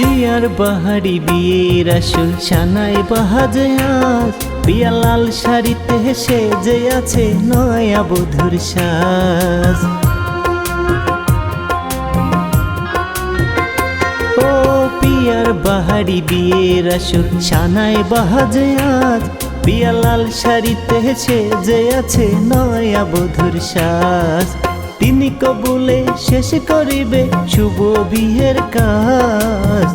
Peer বাহারি বিয়ের আসল সানায় বাহাজে পিয়া লাল শাড়িতে সেজে আছে নয়া বধুর সাজ। ও পিয়ার বাহারি বিয়ের আসল সানায় বাহাজে আজ পিয়া লাল শাড়িতে সেজে আছে নয়া বধুর সাজ। তিনি কবুলে শেষ করিবে শুভ বিয়ের কাজ।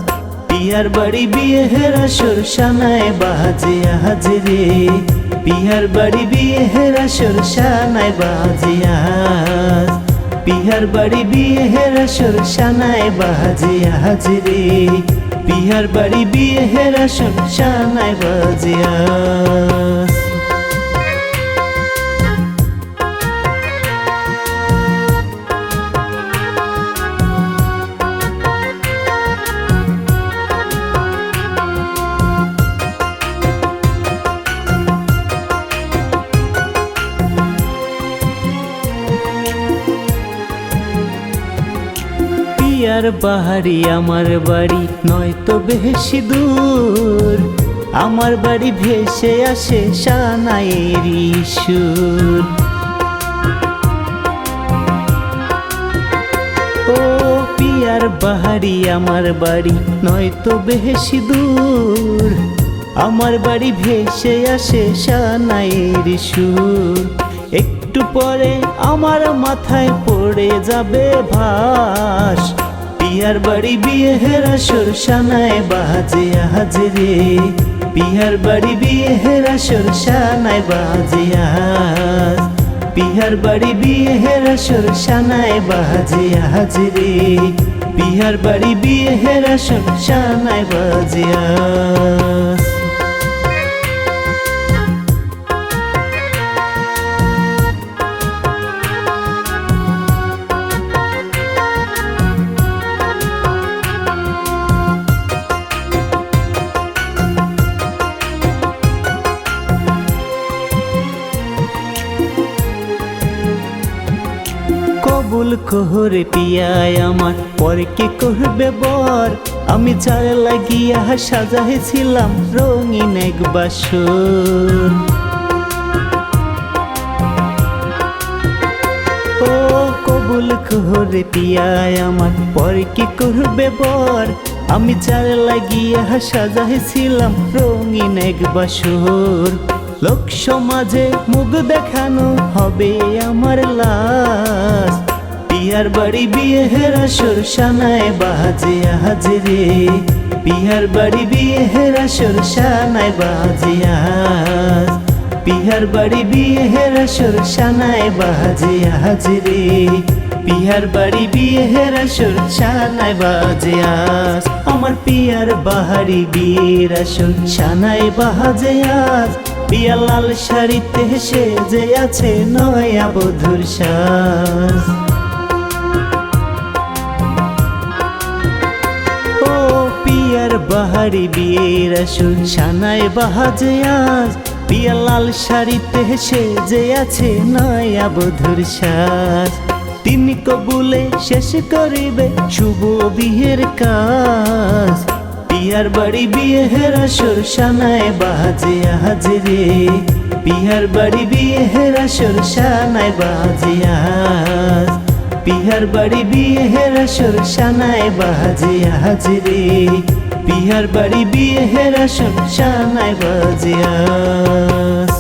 পিয়ার বাড়ি বিয়ের আসর সানায় বাজে হাজরে পিয়ার বাড়ি বিয়ের আসর সানায় বাজে আজ। পিহার বাড়ি বিয়ের আসর সানায় বাজে হাজরে পিহার বাড়ি বিয়ের আসর সানায় বাজে আজ। পিয়ার বাহারি আমার বাড়ি। নয়তো বেশি দূর, আমার বাড়ি ভেসে আসে সানায়ের সুর ও পিয়ার বাহারি আমার বাড়ি, নয়তো বেশি দূর, আমার বাড়ি ভেসে আসে সানায়ের সুর একটু পরে আমার মাথায় পড়ে যাবে ভাস পিয়ার বাড়ি বিয়ে হেরা সানায় বাজে হাজরে পিয়ার বাড়ি বিয়ে হেরা সানায় বাজে আজ। পিহার বাড়ি বিয়ে হেরা সানায় বাজে হাজরে পিহার বাড়ি বিয়ে হেরা সানায় বাজে কবুল কোহরে পিয়ায় আমার। পরে কে করবে বর? আমি চার লাগিয়া সাজাইছিলাম রঙিন এক বাসর। কবুল কোহরে পিয়ায় আমার। পরে কে করবে বর? আমি চার লাগিয়া সাজাইছিলাম রঙিন এক বাসর। লোক সমাজে মুখ দেখানো হবে আমার লাশ। পিয়ার বাড়ি বিয়ের আসর সানায় বাজে হাজরে পিয়ার বাড়ি বিয়ের আসর সানায় বাজে পিহার বাড়ি বিয়ের আসর সানায় বাজে হাজরে পিহার বাড়ি বিয়ের আসর সানায় বাজে আজ। আমার পিয়ার বাহারি বিয়ের আসর সানায় বাজে আজ। পিয়া লাল শাড়িতে সেজে আছে নয়া বধুর সাজ। বাহারি বিয়ের আসর সানায় বাজে আজ। পিয়া লাল শাড়িতে সেজে আছে নয়া বধুর সাজ। তিনি কবুলে শেষ করিবে শুভ বিয়ের কাজ। পিয়ার বাড়ি বিয়ে হেরা সুর সানায় বাজে হাজরে পিয়ার বাড়ি বিয়ের আসর সানায় বাজে আজ। বাড়ি হেরা সুর সানায় বাজে হাজরে পিহার বাড়ি বিয়ে হেরা সানায় বাজে আজ